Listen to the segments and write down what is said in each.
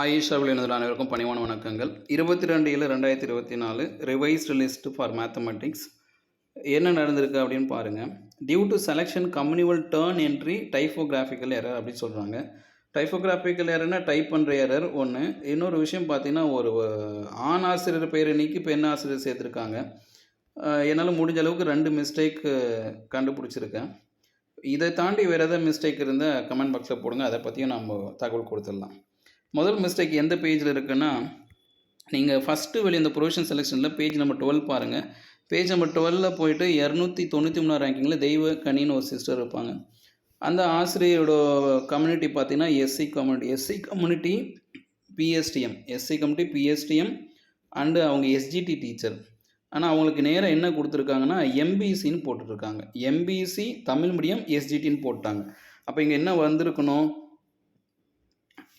ஆயிஷாவில் விளையாடுதல் அனைவருக்கும் பணிவான வணக்கங்கள். இருபத்தி ரெண்டு ஏழு ரெண்டாயிரத்தி இருபத்தி நாலு ரிவைஸ்டு லிஸ்ட் ஃபார் மேத்தமெட்டிக்ஸ் என்ன நடந்திருக்கு அப்படின்னு பாருங்கள் due to selection communal turn entry typographical error அப்படின்னு சொல்கிறாங்க டைஃபோகிராஃபிக்கல் எரர்னா டைப் பண்ணுற எரர் ஒன்று இன்னொரு விஷயம் பார்த்தீங்கன்னா ஒரு ஆண் ஆசிரியர் பெயரை நீக்கி பெண் ஆசிரியர் சேர்த்துருக்காங்க. என்னால் முடிஞ்ச அளவுக்கு ரெண்டு மிஸ்டேக் கண்டுபிடிச்சிருக்கேன். இதை தாண்டி வேறு எதாவது மிஸ்டேக் இருந்தால் கமெண்ட் பாக்ஸில் போடுங்க. அதை பற்றியும் நம்ம தகவல் கொடுத்துடலாம். முதல் மிஸ்டேக் எந்த பேஜில் இருக்குன்னா நீங்கள் ஃபஸ்ட்டு வெளியே இந்த ப்ரொவிஷன் செலெக்ஷனில் பேஜ் நம்பர் டுவெல் பாருங்கள் பேஜ் நம்பர் டுவெலில் போயிட்டு இரநூத்தி தொண்ணூற்றி மூணாம் ரேங்கிங்கில் தெய்வ கனின்னு ஒரு சிஸ்டர் இருப்பாங்க. அந்த ஆசிரியரோட கம்யூனிட்டி பார்த்தீங்கன்னா SC community SC community PSTM SC community PSTM and அவங்க எஸ்ஜிடி டீச்சர் ஆனால் அவங்களுக்கு நேராக என்ன கொடுத்துருக்காங்கன்னா எம்பிசின்னு போட்டுட்ருக்காங்க எம்பிசி தமிழ் மீடியம் எஸ்ஜிடின்னு போட்டாங்க. அப்போ இங்கே என்ன வந்திருக்கணும்?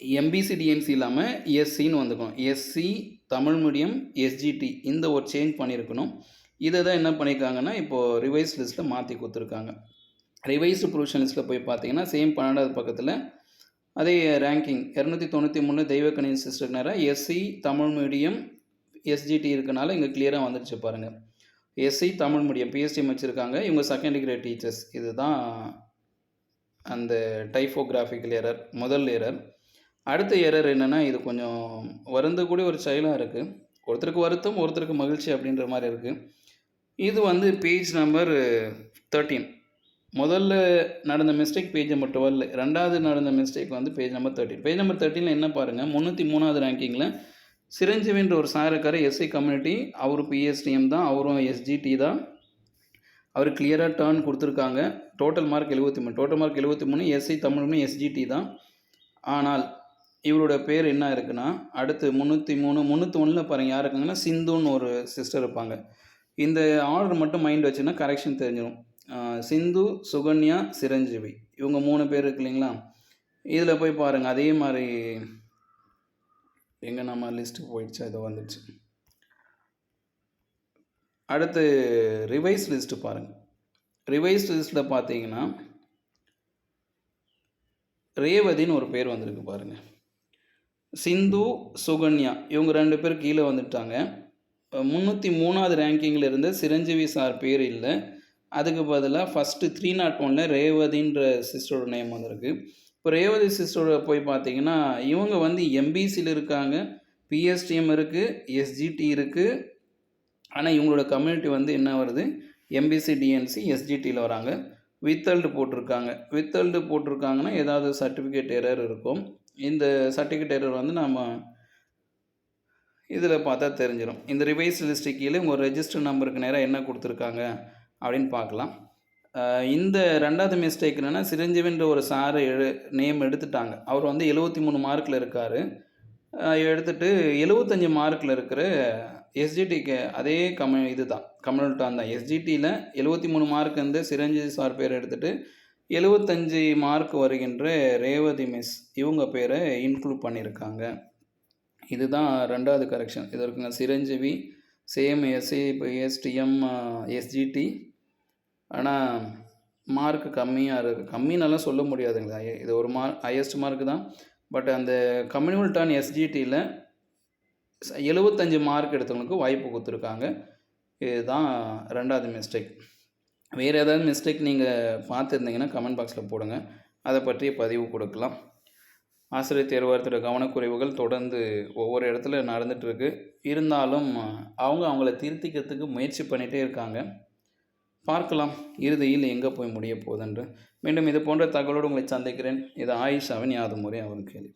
எம்பிசி டிஎன்சி இல்லாமல் எஸ்சின்னு வந்துக்கணும். எஸ்சி தமிழ் மீடியம் எஸ்ஜிடி இந்த ஒரு சேஞ்ச் பண்ணியிருக்கணும். இதை தான் என்ன பண்ணியிருக்காங்கன்னா இப்போது ரிவைஸ் லிஸ்ட்டில் மாற்றி கொடுத்துருக்காங்க. ரிவைஸ்டு ப்ரொவிஷன் லிஸ்ட்டில் போய் பார்த்தீங்கன்னா சேம் பன்னெண்டாவது பக்கத்தில் அதே ரேங்கிங் இரநூத்தி தொண்ணூற்றி மூணு தெய்வக்கணின் சிஸ்டர் நேராக எஸ்சி தமிழ் மீடியம் எஸ்ஜிடி இருக்கனால இங்கே கிளியராக வந்துடுச்சு பாருங்கள் எஸ்சி தமிழ் மீடியம் பிஎஸ்டி வச்சுருக்காங்க இவங்க செகண்ட் கிரேட் டீச்சர்ஸ் இதுதான் அந்த டைஃபோகிராஃபிக்கல் எரர் முதல் எரர் அடுத்த எரர் என்னென்னா இது கொஞ்சம் வருந்தக்கூடிய ஒரு செயலாக இருக்குது ஒருத்தருக்கு வருத்தம் ஒருத்தருக்கு மகிழ்ச்சி அப்படின்ற மாதிரி இருக்குது இது வந்து பேஜ் நம்பர் தேர்ட்டீன் முதல்ல நடந்த மிஸ்டேக் பேஜ் நம்பர் டுவெல் ரெண்டாவது நடந்த மிஸ்டேக் வந்து page number thirteen page number தேர்ட்டினில் என்ன பாருங்கள் முந்நூற்றி மூணாவது ரேங்கிங்கில் சிரஞ்சீவின்ற ஒரு சார் இருக்கார் எஸ்சி கம்யூனிட்டி அவரும் பிஎஸ்டிஎம் தான் அவரும் எஸ்ஜிடி தான். அவர் கிளியராக டேர்ன் கொடுத்துருக்காங்க. டோட்டல் மார்க் எழுபத்தி மூணு டோட்டல் மார்க் எழுபத்தி மூணு எஸ்சி தமிழ்னு எஸ்ஜிடி தான். ஆனால் இவரோட பேர் என்ன இருக்குன்னா அடுத்து முந்நூற்றி மூணு முந்நூற்றி ஒன்றில் பாருங்கள் யார் இருக்காங்கன்னா சிந்துன்னு ஒரு சிஸ்டர் இருப்பாங்க. இந்த ஆர்டர் மட்டும் மைண்ட் வச்சுன்னா கரெக்ஷன் தெரிஞ்சிடும் சிந்து சுகன்யா சிரஞ்சீவி. இவங்க மூணு பேர் இருக்கு இல்லைங்களா? இதில் போய் பாருங்கள் அதே மாதிரி எங்கே நம்ம லிஸ்ட்டு போயிடுச்சு அது வந்துடுச்சு. அடுத்து ரிவைஸ் லிஸ்ட்டு பாருங்கள் ரிவைஸ் லிஸ்ட்டில் பார்த்தீங்கன்னா ரேவதின்னு ஒரு பேர் வந்திருக்கு பாருங்கள் சிந்து சுகன்யா இவங்க ரெண்டு பேர் கீழே வந்துட்டாங்க. முந்நூற்றி மூணாவது ரேங்கிங்கில் இருந்த சிரஞ்சீவி சார் பேர் இல்லை. அதுக்கு பதிலாக ஃபஸ்ட்டு த்ரீ நாட் ஒனில் ரேவதின்ற சிஸ்டரோட நேம் வந்திருக்கு. இப்போ ரேவதி சிஸ்டரோட போய் பார்த்தீங்கன்னா இவங்க வந்து எம்பிசியில் இருக்காங்க. பிஎஸ்டிஎம் இருக்குது எஸ்ஜிடி இருக்குது ஆனால் இவங்களோட கம்யூனிட்டி வந்து என்ன வருது? எம்பிசி டிஎன்சி எஸ்ஜிடியில் வராங்க. வித்தல்டு போட்டிருக்காங்க. வித்தல்டு போட்டிருக்காங்கன்னா ஏதாவது சர்டிஃபிகேட் எரர் இருக்கும். இந்த சர்டிஃபிகேட் எரர் வந்து நம்ம இதில் பார்த்தா தெரிஞ்சிடும் இந்த ரிவைஸ் லிஸ்ட்டு கீழே உங்கள் ரெஜிஸ்டர் நம்பருக்கு நேராக என்ன கொடுத்துருக்காங்க அப்படின்னு பார்க்கலாம். இந்த ரெண்டாவது மிஸ்டேக் என்னென்னா சிரஞ்சீவின்ற ஒரு சார் எழு நேம் எடுத்துட்டாங்க. அவர் வந்து எழுபத்தி மூணு மார்க்கில் இருக்கார். எடுத்துட்டு எழுபத்தஞ்சி மார்க்கில் இருக்கிற எஸ்ஜிடிக்கு அதே கம்யூ இது தான். கம்யூனிட்டான் தான் எஸ்ஜிடியில் எழுபத்தி மூணு மார்க் வந்து சிரஞ்சீவி சார் பேர் எடுத்துகிட்டு எழுபத்தஞ்சி மார்க் வருகின்ற ரேவதி மிஸ் இவங்க பேரை இன்க்ளூட் பண்ணியிருக்காங்க. இதுதான் ரெண்டாவது கரெக்ஷன் இது இருக்குங்க சிரஞ்சீவி சேம் எஸ்ஏ இப்போ எஸ்டிஎம் எஸ்ஜிடி ஆனால் மார்க் கம்மியாக இருக்குது கம்மின்னாலாம் சொல்ல முடியாதுங்களா. இது ஒரு மார்க் ஹையஸ்ட் மார்க் தான். பட் அந்த கம்யூனிவல்டான் எஸ்ஜிடியில் எழுபத்தஞ்சு மார்க் எடுத்தவங்களுக்கு வாய்ப்பு கொடுத்துருக்காங்க. இதுதான் ரெண்டாவது மிஸ்டேக் வேறு ஏதாவது மிஸ்டேக் நீங்கள் பார்த்துருந்தீங்கன்னா கமெண்ட் பாக்ஸில் போடுங்க. அதை பற்றிய பதிவு கொடுக்கலாம். ஆசிரியர் தேர்வாரத்தோட கவனக்குறைவுகள் தொடர்ந்து ஒவ்வொரு இடத்துல நடந்துகிட்ருக்கு. இருந்தாலும் அவங்க அவங்கள திருத்திக்கிறதுக்கு முயற்சி பண்ணிகிட்டே இருக்காங்க. பார்க்கலாம். இறுதியில் எங்கே போய் முடிய போகுதுன்று. மீண்டும் இது போன்ற தகவலோடு உங்களை சந்திக்கிறேன். இது ஆயுஷ் அவன் யாது முறை அவன் கேள்வி.